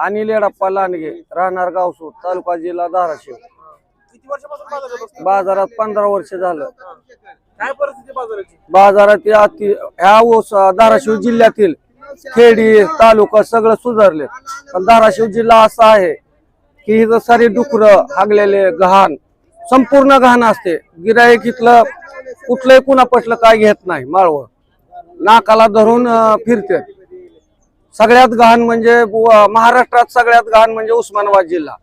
आणि लेडाप्पा लांडगे राहणार गावसूर तालुका जिल्हा धाराशिव. किती वर्षापासून बाजारात बसतो बाजारात पंधरा वर्ष झालं. काय परिस्थिती बाजाराची? बाजारात या ति- ह्या ऊस धाराशिव जिल्ह्यातील खेडी तालुका सगळं सुधारले. पण धाराशिव जिल्हा असा आहे की इथं सारी डुकरं हागलेले घाण संपूर्ण घाण असते. गिराईक इथलं कुठलंही कुणा पटलं काय घेत नाही माळवं. नाकाला धरून अं, फिरते सगळ्यात घाण म्हणजे महाराष्ट्रात सगळ्यात घाण म्हणजे उस्मानाबाद जिल्हा.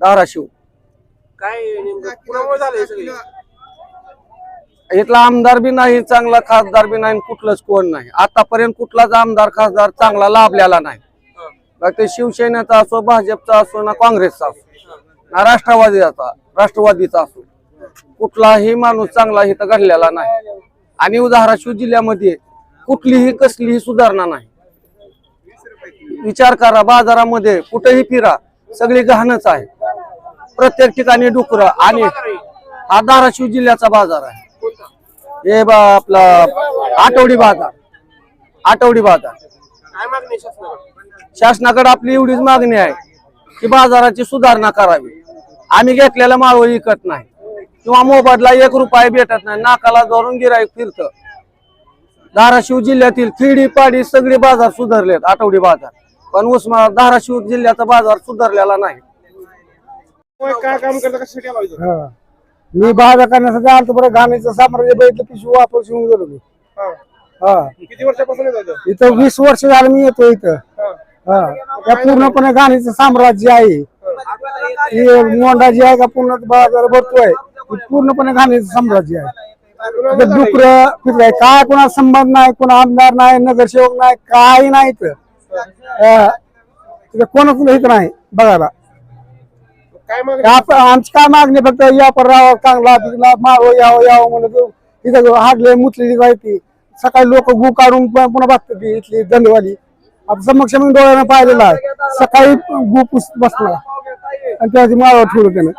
धाराशिव. काय नेमकं? इथला आमदार बी नाही चांगला खासदार बी नाही कुठलंच कोण नाही. आतापर्यंत कुठलाच आमदार खासदार चांगला लाभलेला नाही. मग ते शिवसेनेचा असो भाजपचा असो ना काँग्रेसचा असो ना राष्ट्रवादीचा राष्ट्रवादीचा असो कुठलाही माणूस चांगला इथं घडलेला नाही. आणि धाराशिव जिल्ह्यामध्ये कुठलीही कसलीही सुधारणा नाही. विचार करा बाजारामध्ये कुठेही फिरा सगळी घाणच आहे. प्रत्येक ठिकाणी डुकरं आणि हा धाराशिव जिल्ह्याचा बाजार आहे. हे बा आपला आठवडी बाजार आठवडी बाजार. शासनाकडे? शासनाकडे आपली एवढीच मागणी आहे की बाजाराची सुधारणा करावी. आम्ही घेतलेला माळव विकत नाही. किंवा मोबदला एक रुपये भेटत नाही नाकाला धरून गिराईक फिरतं. धाराशिव जिल्ह्यातील खेडी पाडी सगळे बाजार सुधारलेत आठवडी बाजार. पण उस्मा धाराशिव जिल्ह्याचा बाजार सुधारलेला नाही होय, काय काम करता कशासाठी आला इथं? मी बाजा करण्यासाठी आलतो बरं घाणीचं साम्राज्य बघितलं पिशवी वापस येऊन गेलो मी हा. हा किती वर्षापासून येत इथं? इथं वीस वर्ष झालं मी येतो इथं हा. हा त्या पूर्णपणे घाणीचं साम्राज्य आहे ही मोंडा जी आहे का पूर्ण बाजार भरतोय ही पूर्णपणे घाणीचं साम्राज्य आहे हे? डुकर फिरलाय काय कोणा संबंध नाही कोणा आमदार नाही नगरसेवक नाही काही नाही इथं हा. इथं कोणाच इथं नाही बघायला. काय मागणी? आप- आमची काय मागणी फक्त या पर राहावं चांगला तिथला मावं यावं यावं म्हणत तिथं हाडले मुतलेली काय ती सकाळी लोक गु काढून प- पुन्हा बघतात ती इथली दंडवाली. आता समक्ष मी डोळ्यानं पाहिलेला आहे. सकाळी गु पुस बसला. आणि त्याची मावं ठेवलं त्यानं.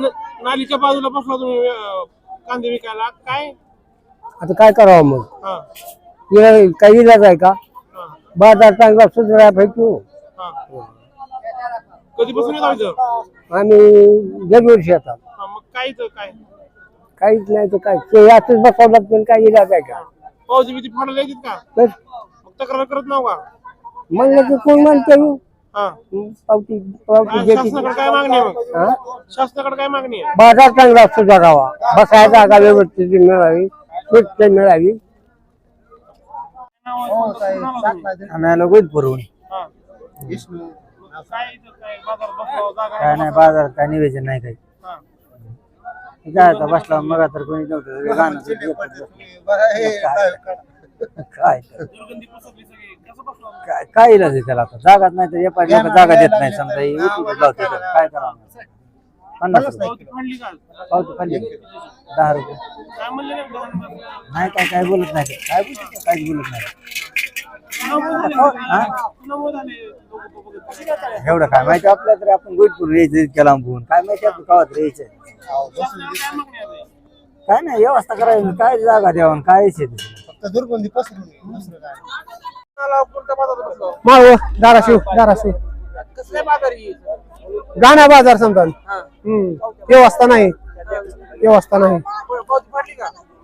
न- नालीच्या बाजूला बसला तुम्ही अं, कांदे विकायला. काय? आता काय करावं मग? हा. काही इलाज आहे का? बाजार चांगला सुधारा भेटू हा. कधीपासून येत आम्ही गेल्या वर्षी आता मग काय इथं काय? काहीच नाही तर काय? ते यातच बसावं लागतं काही इलाज आहे का? पाऊस भीती फाडायला येतात का? तर? मग तक्रार करत नाव का? म्हणलं की कोण म्हणते? हा. पावती पावती काय देते शासनाकडे काय मागणी आहे मग? हा? शासनाकडे काय मागणी आहे? बाजार चांगला सुधारावा बसायला जागा व्यवस्थित मिळावी स्वच्छ मिळावी. आम्ही आलो गोदपूरहून. हा. काय नाही बाजारात काय निवेदन नाही काही. हा. काय आता बसला मग तर कोणी नव्हतं गाणं होतं. काय? काय? काय इलाज आहे त्याला आता? जागाच नाही तर एपाट लोक जागा देत नाही समजा हे उठून लावते तर काय करावं? पन्नास पावती खाल्ली दहा रुपये काय म्हणले? नाही काय काय बोलत नाही ते. काय बोलत काहीच बोलत नाही. एवढं काय माहिती आपल्या तरी आपण गोडपूर यायचं इतक्या लांबून काय माहिती आपण गावात यायचं काय मागणी आहे? काय नाही व्यवस्था करायची काय जागा द्यावं आणि काय कोणत्या बाजारात बसलाव? माळव धाराशिव धाराशिव कसल्या बाजारी गाण्या बाजार समजा हा. व्यवस्था नाही व्यवस्था नाही.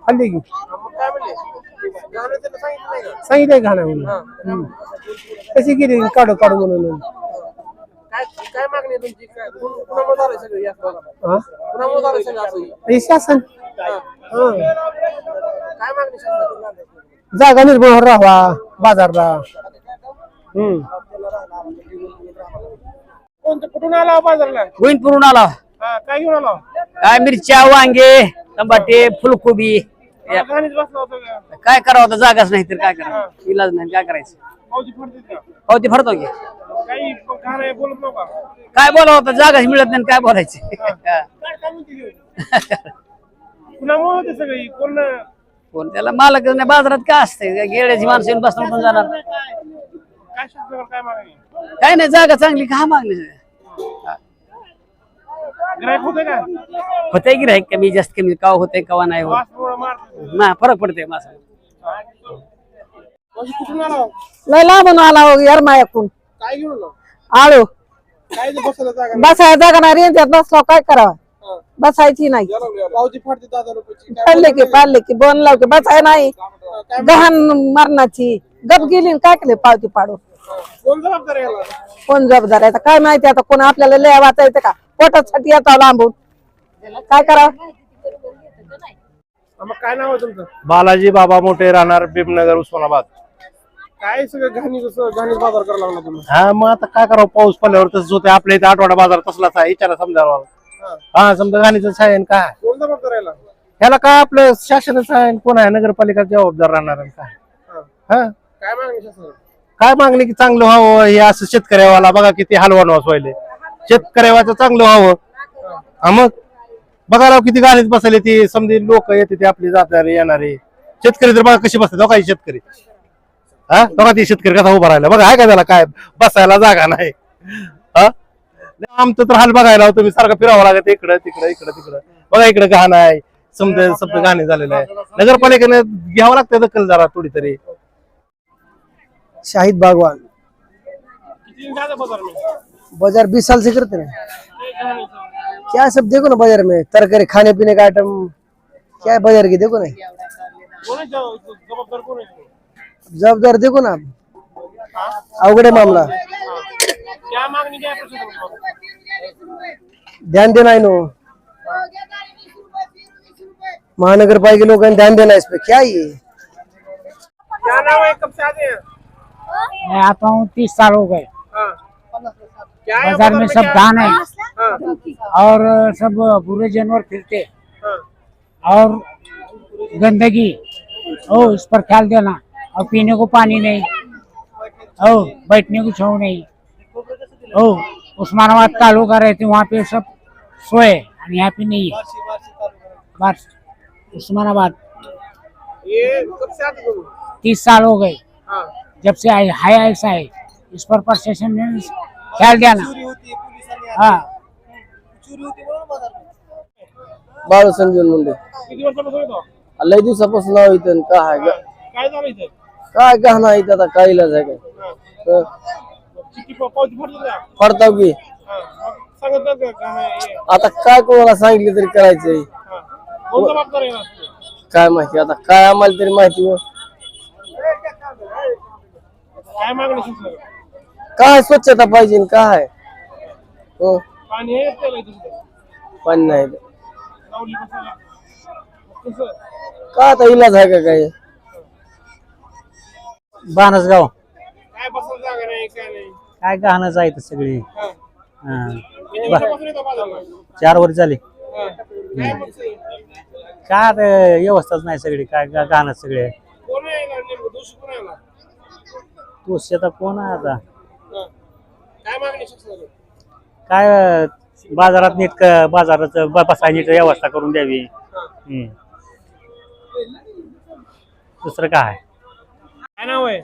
खाल्ली की? हा, सांगितलंय गाणं म्हणून कशी गेली? काढू काढू म्हणून? हा? हे? हे. शासन. काय मागणी शासनाची? जागा निर्भर राहावा बाजारला. हम्म. कोणतं कुठून आला बाजारला? गोविंदपूरून आला. काय घेऊन आला? काय मिरच्या वांगे टमाटे फुलकोबी. या- होता काय करावं आता? जागाच नाही तर काय करावं? इलाज नाही काय करायचं? पावती फाडतात का? ते फरतो की. काही घाण आहे बोलत नका काय बोलावं आता? जागाच मिळत नाही काय बोलायचं? काय काय म्हणते ती? कुणामुळे होते सगळी? कोण? कोण त्याला मालक नाही बाजारात काय असते गेड्याची माणसं येऊन बसून पण जाणार. काय काय मागणी? काय नाही जागा चांगली का? मागणी ग्राहक होते का? होते की कमी जास्त कमी. काव होते कवा नाही होत? मारते ना फरक पडते माझा कुठून आला लय लांबून आला हो यार मायाकून. काय घेऊन आला? आळू. काय ते बसायला जागा नाही? बसायला जागा नाही रेंजात बसलो काय करावं? हा. बसायची नाही. या लागल्या. पावती फाडते दहा हजार रुपयाची. काय पडले की पाडले की बोन लाव की बसाय नाही. हा, काय गहाण मरणाची. गप गेली न काय केले पावती पाडू कोण जबाबदार आहे याला? कोण जबाबदार आहे? आता काय माहिती आता कोण आपल्याला लय वाचा येतं का? पोटासाठी येतो लांबून काय करावं मग काय नाव आहे तुमचं? बालाजी बाबा मोठे राहणार भीमनगर उस्मानाबाद. काय सगळं घाणी घाणीच बाजार करायला लागला तुम्ही? हा मग आता काय करावं? पाऊस पडल्यावर तसंच होते आपल्या इथे आठवडा बाजार तसलाच आहे. विचारा समजावा हा. हा समजा गाणीच आहे आणि काय? ह्याला काय आपलं शासनच आहे आणि कोण आहे? नगरपालिका जबाबदार राहणार आणि काय? हा. हा? काय मागणी शासनाला? काय मागणी की चांगलं व्हावं? हे असं शेतकऱ्यावाला बघा किती हलवान व्हायले शेतकऱ्यावाचं चांगलं व्हावं. हा मग? बघा राव किती गाणीत बसले ती. समजे लोक येते ते आपली जाणारे येणारे. शेतकरी तर बघा कशी बसतात. बघा हे शेतकरी. हा? बघा ते शेतकरी कसा उभा राहिला. बघा आहे का त्याला काय? बसायला जागा नाही. हा? आमचं तर हाल बघायला हो, तुम्ही सारखं फिरावं लागत. इकडं तिकडं इकडं तिकडं. बघा इकडं घाण आहे. समजा समजा घाणे झालेलं आहे. नगरपालिकेने घ्यावं लागतं दखल जरा थोडी तरी. शाहिद बागवान. बाज़ार बीस साल से करते हैं काय सब देखो ना बाज़ार में तरकारी खाने पीने का आइटम क्या है बाज़ार की देखो ना। जवाबदार देखो ना आप। अवघड मामला। आहे? ध्यान देना है नो महानगर पालिका लोगों ध्यान देना इस पे। क्या ये? क्या नाम है? कब से आते हैं? मैं आता हूँ तीस साल हो गए। बाज़ार में सब धान है। हाँ, और सब बुरे जानवर फिरते हाँ। और गंदगी ओ इस पर ख्याल देना। और पीने को पानी नहीं। ओ बैठने को छाव नहीं। ओ उस्मानाबाद तालुका रहते वहाँ पे सब सोए यहाँ पे नहीं है। बस उस्मानाबाद ये तीस साल हो गए। हाँ। जब से आए हाय ऐसा है इस पर प्रशासन ने ख्याल देना हाँ. बाळू संजीवन मुंडे. किती वर्षापासून येतो? लय दिवसापासून नाव इथं काय आहे ग- काय झालं इथे? काय गहना इथं आता काय इलाज आहे काय? हं. चिठ्ठी पा- पावती का पडताव की. हा. मग सांगत नाही का काय आहे, हे? आता काय कोणाला सांगितलं तरी करायचंय. हा. कोण जबाबदार आहे याला? काय माहिती आता काय आम्हाला तरी माहिती हो. काय मागणी काय स्वच्छता पाहिजे काय हो पाणी आहे त्याला. पाणी नाही लावली बसायला मग कसं काय आता इलाज आहे का काय बाणसगाव काय बसायला जागा नाही काय नाही काय गहाणच आहे इथं सगळी हा. हा. येतो बाजारला? चार वर्ष झाली हा. काय आता व्यवस्थाच नाही सगळी काय गा- गहाणच सगळे कोण आहे याला नेमकं? दोषी कोण आहे याला? तू शेतात कोण आहे आता मागणी काय बाजारात नीट क- बाजारात ब- बसायची नीट व्यवस्था करून द्यावी. हम्म. दुसरं काय? काय नाव आहे?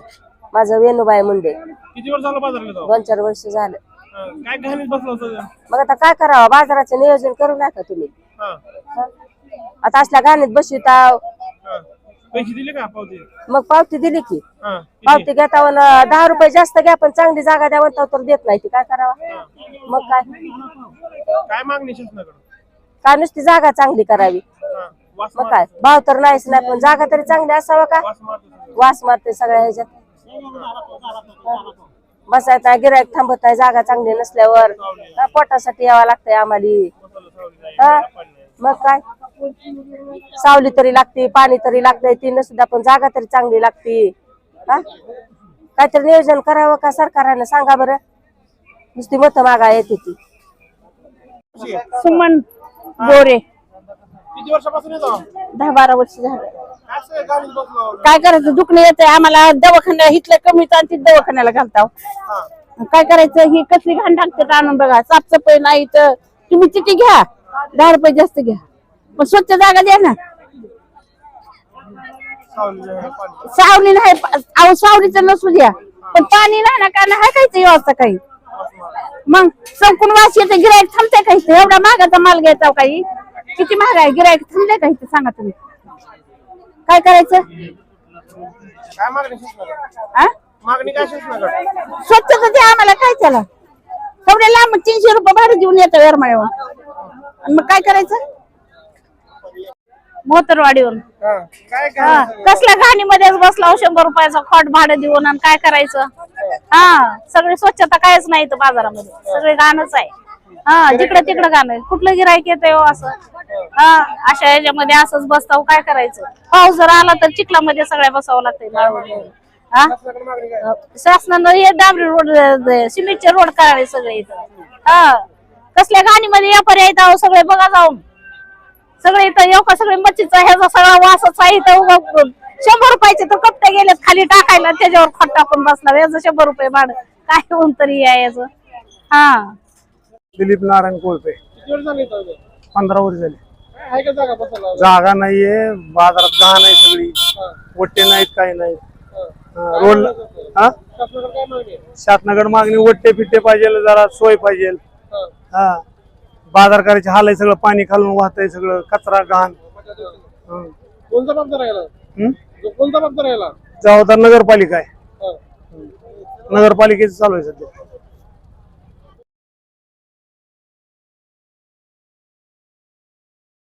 माझं वेणूबाई मुंडे. किती वर्ष झालं बाजारला जाऊ? दोन चार वर्ष झालं. काय घाणीत बसला होता मग आता काय करावं? बाजाराचं नियोजन करू नका तुम्ही. हा. हं? आता असल्या बसविताव हा. पैसे दिले का पावती? मग पावती दिली की. हा किती? पावती घेता दहा रुपये जास्त घ्या पण चांगली जागा द्या म्हणता तर देत नाही ती. काय करावं? मग काय? काय मागणी शासनाकडे काय नुसती जागा चांगली करावी. वास मग काय? भाव तर नाहीच नाही पण जागा तरी चांगली असावं का? वास मारतो सगळं. वास मारते सगळ्या ह्याच्यात. बसायचं नाही गिरायक थांबत नाही जागा चांगली नसल्यावर. हा, पोटासाठी यावं लागतंय आम्हाला. हा मग काय? सावली तरी लागते पाणी तरी लागतंय ती नसुद्धा पण जागा तरी चांगली लागते. हा? काहीतरी नियोजन करावं का सरकारनं सांगा बरं? नुसती मत मागा येते ती. सुमन गोरे. किती वर्षापासून येतो? दहा बारा वर्ष झालं. काय बसलो करायचं? दुखणं येतंय. आम्हाला दवाखान्या इथलं कमी आणते दवाखान्याला घालताव काय करायचं? ही कसली घाण टाकते आणून बघा. साफसफाई नाही तर तुम्ही चिठी घ्या. दहा रुपये जास्त घ्या. पण स्वच्छ जागा द्या ना. सावली नाही अहो सावलीचं नसू द्या. पण पाणी नाही ना काय नाही काहीच व्यवस्था काही. मग संपून वास येते गिरायक थांबते काही एवढा महागाचा माल घ्यायचा हो काही? किती महाग आहे? गिरायक थांबते काही ते सांगा तुम्ही. काय करायचं? काय मागणी शासनाला आ? मागणी काय शासनाकडे स्वच्छता द्या आम्हाला काय त्याला? एवढ्या लांब तीनशे रुपये भाडं देऊन येतं येरमाळ्यावर. आणि मग काय करायचं? मोतरवाडीवरून. हा. काय हा, काय कसल्या घाणीमध्येच बसला हो शंभर रुपयाचा खॉट भाडं देऊन आणि काय करायचं? हा सगळी स्वच्छता कायच नाही इथं बाजारामध्ये. सगळे घाणच आहे. हा जिकडे तिकडे घाण आहे. कुठलं गिरायक येतंय हो असं? हा अशा याच्यामध्ये असंच बसताव काय करायचं? पाऊस जर आला तर चिखलामध्ये सगळ्या बसावं लागतंय. हा? शासनाकडे मागणी काय? शासनानं हे डांबरी रोड सिमेंटचे रोड करावे सगळे इथं. हा कसल्या घाणीमध्ये व्यापारी आहेत अहो सगळे बघा जाऊन. सगळे इथं येऊ का? सगळे मच्छीचा ह्याचा सगळा वासच आहे इथं शंभर रुपयाचे तर कपटे गेलेत खाली टाकायला त्याच्यावर खट टाकून बसला याचं शंभर रुपये भाडं. काय होऊन तरी आहे याचं? हा. दिलीप नारायण कोळपे? पंधरा वर्ष झाले. जागा नाहीये बाजारात घाण आहे सगळी. वट्टे नाहीत काही नाहीत. हा, रोड हा? शासनाकडे मागणी वट्टे फिट्टे पाहिजे जरा सोय पाहिजे. हा. बाजार करायचे हाल आहे सगळं पाणी खालून वाहतंय सगळं कचरा घाण हं. कोण जबाबदार हं? नगरपालिका आहे हा. नगरपालिकेचं चालू आहे सध्या